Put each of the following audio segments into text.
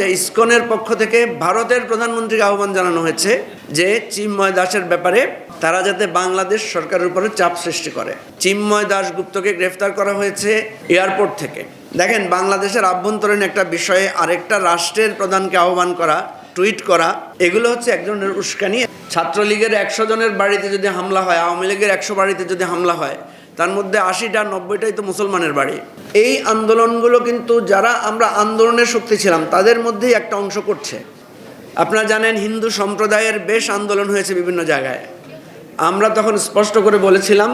যে ইসকনের পক্ষ থেকে ভারতের প্রধানমন্ত্রীকে আহ্বান জানানো হয়েছে যে চিন্ময় দাসের ব্যাপারে তারা যাতে বাংলাদেশ সরকারের উপরে চাপ সৃষ্টি করে। চিন্ময় দাস গুপ্তকে গ্রেফতার করা হয়েছে এয়ারপোর্ট থেকে। দেখেন, বাংলাদেশের আভ্যন্তরীণ একটা বিষয়ে আরেকটা রাষ্ট্রের প্রধানকে আহ্বান করা, টুইট করা, এগুলো হচ্ছে এক ধরনের উস্কানি। ছাত্রলীগের একশো জনের বাড়িতে যদি হামলা হয়, আওয়ামী লীগের একশো বাড়িতে যদি হামলা হয় তার মধ্যে আশিটা, নব্বইটাই তো মুসলমানের বাড়ি। এই আন্দোলনগুলো কিন্তু যারা আমরা আন্দোলনের শক্তি ছিলাম, তাদের মধ্যেই একটা অংশ করছে। আপনারা জানেন, হিন্দু সম্প্রদায়ের বেশ আন্দোলন হয়েছে বিভিন্ন জায়গায়। আমরা তখন স্পষ্ট করে বলেছিলাম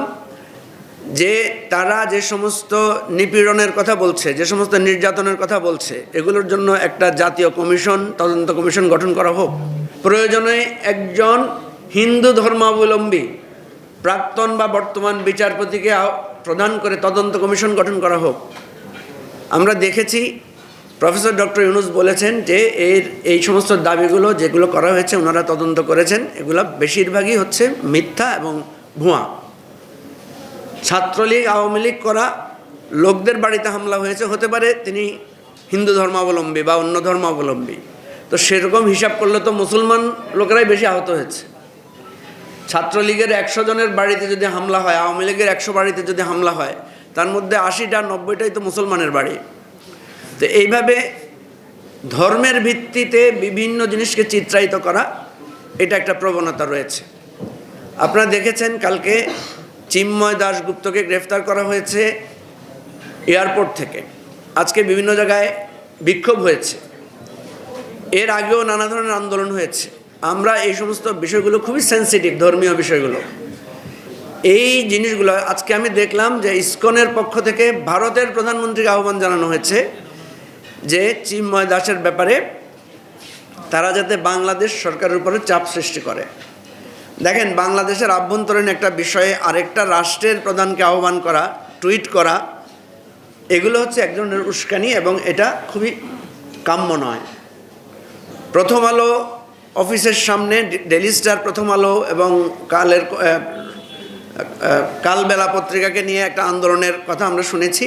যে তারা যে সমস্ত নিপীড়নের কথা বলছে, যে সমস্ত নির্যাতনের কথা বলছে, এগুলোর জন্য একটা জাতীয় কমিশন, তদন্ত কমিশন গঠন করা হোক। প্রয়োজনে একজন হিন্দু ধর্মাবলম্বী প্রাক্তন বা বর্তমান বিচারপতিকে প্রদান করে তদন্ত কমিশন গঠন করা হোক। আমরা দেখেছি প্রফেসর ডক্টর ইউনুস বলেছেন যে এর এই সমস্ত দাবিগুলো যেগুলো করা হয়েছে, ওনারা তদন্ত করেছেন। এগুলো বেশিরভাগই হচ্ছে মিথ্যা এবং ভুয়া। ছাত্রলীগ, আওয়ামী লীগ করা লোকদের বাড়িতে হামলা হয়েছে, হতে পারে তিনি হিন্দু ধর্মাবলম্বী বা অন্য ধর্মাবলম্বী। তো সেরকম হিসাব করলে তো মুসলমান লোকেরাই বেশি আহত হয়েছে। ছাত্রলীগের একশো জনের বাড়িতে যদি হামলা হয়, আওয়ামী লীগের একশো বাড়িতে যদি হামলা হয়, তার মধ্যে আশিটা, নব্বইটাই তো মুসলমানের বাড়ি। তো এইভাবে ধর্মের ভিত্তিতে বিভিন্ন জিনিসকে চিত্রায়িত করা, এটা একটা প্রবণতা রয়েছে। আপনারা দেখেছেন কালকে চিন্ময় দাশগুপ্তকে গ্রেফতার করা হয়েছে এয়ারপোর্ট থেকে। আজকে বিভিন্ন জায়গায় বিক্ষোভ হয়েছে। এর আগেও নানা ধরনের আন্দোলন হয়েছে। আমরা এই সমস্ত বিষয়গুলো খুবই সেন্সিটিভ ধর্মীয় বিষয়গুলো। এই জিনিসগুলো আজকে আমি দেখলাম যে ইসকনের পক্ষ থেকে ভারতের প্রধানমন্ত্রীকে আহ্বান জানানো হয়েছে যে চিন্ময় দাসের ব্যাপারে তারা যাতে বাংলাদেশ সরকারের উপরে চাপ সৃষ্টি করে। দেখেন, বাংলাদেশের আভ্যন্তরীণ একটা বিষয়ে আরেকটা রাষ্ট্রের প্রধানকে আহ্বান করা, টুইট করা, এগুলো হচ্ছে এক ধরনের উস্কানি এবং এটা খুবই কাম্য নয়। প্রথম আলো অফিসের সামনে ডেলি স্টার প্রথম আলো এবং কালের কালবেলা পত্রিকাকে নিয়ে একটা আন্দোলনের কথা আমরা শুনেছি।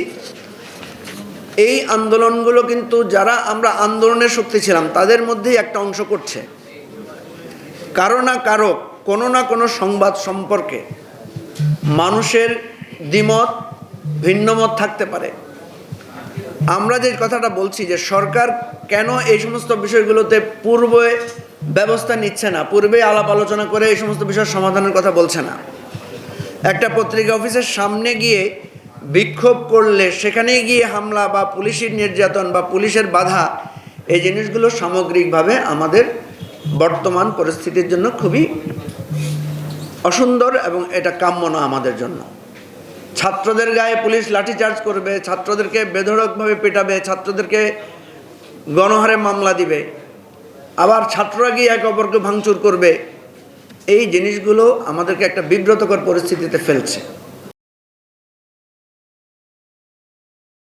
এই আন্দোলনগুলো কিন্তু যারা আমরা আন্দোলনের শক্তি ছিলাম, তাদের মধ্যেই একটা অংশ করছে। কারও না কারও, কোনো না কোনো সংবাদ সম্পর্কে মানুষের দ্বিমত, ভিন্নমত থাকতে পারে। আমরা যে কথাটা বলছি যে সরকার কেন এই সমস্ত বিষয়গুলোতে পূর্বে ব্যবস্থা নিচ্ছে না। পূর্বে আলাপ আলোচনা করে এই সমস্ত বিষয়ের সমাধানের কথা বলছে না। একটা পত্রিকা অফিসের সামনে গিয়ে বিক্ষোভ করলে সেখানে গিয়ে হামলা বা পুলিশের নির্যাতন বা পুলিশের বাধা, এই জিনিসগুলো সামগ্রিকভাবে আমাদের বর্তমান পরিস্থিতির জন্য খুবই অসুন্দর এবং এটা কাম্য না আমাদের জন্য। ছাত্রদের গায়ে পুলিশ লাঠিচার্জ করবে, ছাত্রদেরকে বেধড়কভাবে পেটাবে, ছাত্রদেরকে গণহারে মামলা দিবে। আবার ছাত্ররা গিয়ে একে অপরকে ভাঙচুর করবে। এই জিনিসগুলো আমাদেরকে একটা বিব্রতকর পরিস্থিতিতে ফেলছে।